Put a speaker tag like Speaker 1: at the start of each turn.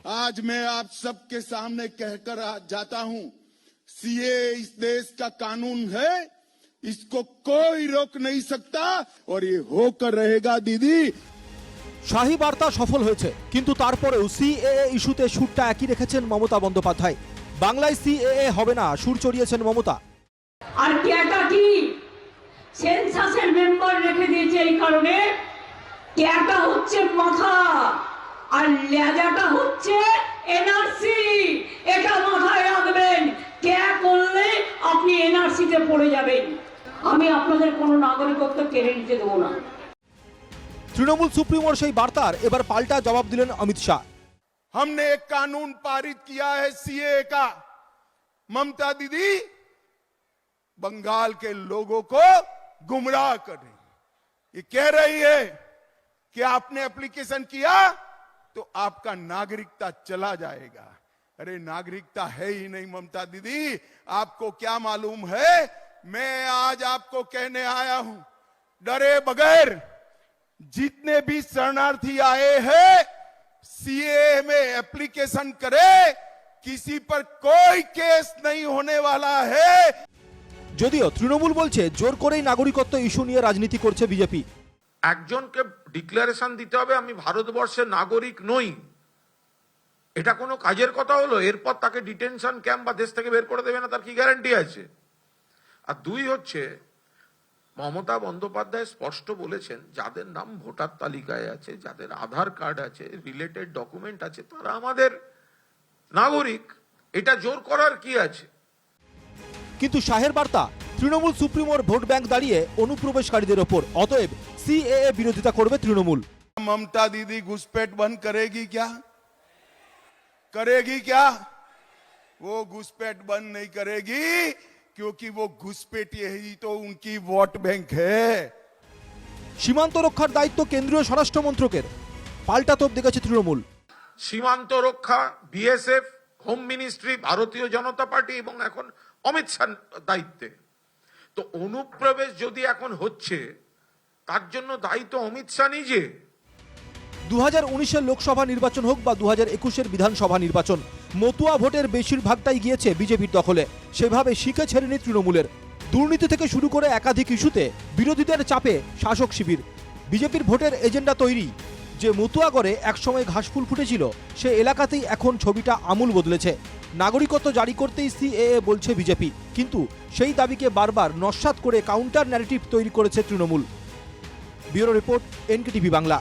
Speaker 1: आज मैं आप सबके सामने कहकर आ- जाता हूं सीए इस देश का कानून है इसको कोई रोक नहीं सकता और ये होकर रहेगा दीदी
Speaker 2: শাহী বার্তা সফল হয়েছে কিন্তু তারপরেও সিএএ ইস্যুতে সুরটা একই রেখেছেন মমতা বন্দ্যোপাধ্যায় বাংলায় সিএএ হবে না সুর চড়িয়েছেন মমতা
Speaker 3: আর ট্যাটা কি সেন্সাসের মেম্বার রেখে দিয়েছে এই কারণে ট্যাটা হচ্ছে মাথা আর লেজাটা আপনি এনআরসিতে পড়ে যাবেন আমি আপনাদের কোনো নাগরিকত্ব কেড়ে নিতে দেবো না
Speaker 2: তৃণমূল সুপ্রিমোর সেই বার্তার এবার পাল্টা জবাব দিলেন অমিত শাহ
Speaker 1: हमने एक कानून पारित किया है सीए का ममता दीदी बंगाल के लोगों को गुमराह कर रही ये कह रही है कि आपने एप्लीकेशन किया तो आपका नागरिकता चला जाएगा अरे नागरिकता है ही नहीं ममता दीदी आपको क्या मालूम है मैं आज आपको कहने आया हूं डरे बगैर जितने भी शरणार्थी आए हैं सीए में एप्लीकेशन करे किसी पर कोई केस नहीं होने वाला है
Speaker 2: যদিও তৃণমূল বলছে জোর করেই নাগরিকত্ব ইস্যু নিয়ে রাজনীতি করছে বিজেপি
Speaker 4: একজনকে ডিক্লারেশন দিতে হবে আমি ভারতবর্ষের নাগরিক নই এটা কোনো কাজের কথা হলো এরপর তাকে ডিটেনশন ক্যাম্প বা দেশ থেকে বের করে দেবে না তার কি গ্যারান্টি আছে? আর দুই হচ্ছে মমতা বন্দ্যোপাধ্যায় স্পষ্ট বলেছেন যাদের নাম ভোটার তালিকায় আছে যাদের আধার কার্ড আছে রিলেটেড ডকুমেন্ট আছে তারা আমাদের নাগরিক। এটা জোর করার কি আছে?
Speaker 2: কিন্তু শাহের বার্তা তৃণমূল সুপ্রিমোর ভোট ব্যাংক দাঁড়িয়ে অনুপ্রবেশকারীদের ওপর। অতএব সিএএ বিরোধিতা করবে তৃণমূল।
Speaker 1: মমতা দিদি ঘুসপেট বন্ধ করেগি क्या करेगी क्या वो घुसपैठ बंद नहीं करेगी क्योंकि वो घुसपैठ यही तो उनकी वोट बैंक है
Speaker 2: সীমান্ত রক্ষার দায়িত্ব কেন্দ্রীয় স্বরাষ্ট্র মন্ত্রকের পাল্টা তোপ দেখেছে তৃণমূল
Speaker 4: সীমান্ত রক্ষা বিএসএফ হোম মিনিস্ট্রি ভারতীয় জনতা পার্টি এবং এখন অমিত শাহ দায়িত্বে তো অনুপ্রবেশ যদি এখন হচ্ছে তার জন্য দায়িত্ব অমিত শাহ নিজে
Speaker 2: দু হাজার লোকসভা নির্বাচন হোক বা দু হাজার একুশের বিধানসভা নির্বাচন, মতুয়া ভোটের বেশিরভাগটাই গিয়েছে বিজেপির দখলে। সেভাবে শিখে ছেড়েনি তৃণমূলের। দুর্নীতি থেকে শুরু করে একাধিক ইস্যুতে বিরোধীদের চাপে শাসক শিবির। বিজেপির ভোটের এজেন্ডা তৈরি। যে মতুয়াগড়ে একসময় ঘাসফুল ফুটেছিল, সে এলাকাতেই এখন ছবিটা আমূল বদলেছে। নাগরিকত্ব জারি করতেই সিএএ বলছে বিজেপি, কিন্তু সেই দাবিকে বারবার নস্বাত করে কাউন্টার ন্যারেটিভ তৈরি করেছে Trinamool. Bureau report, NKTV Bangla.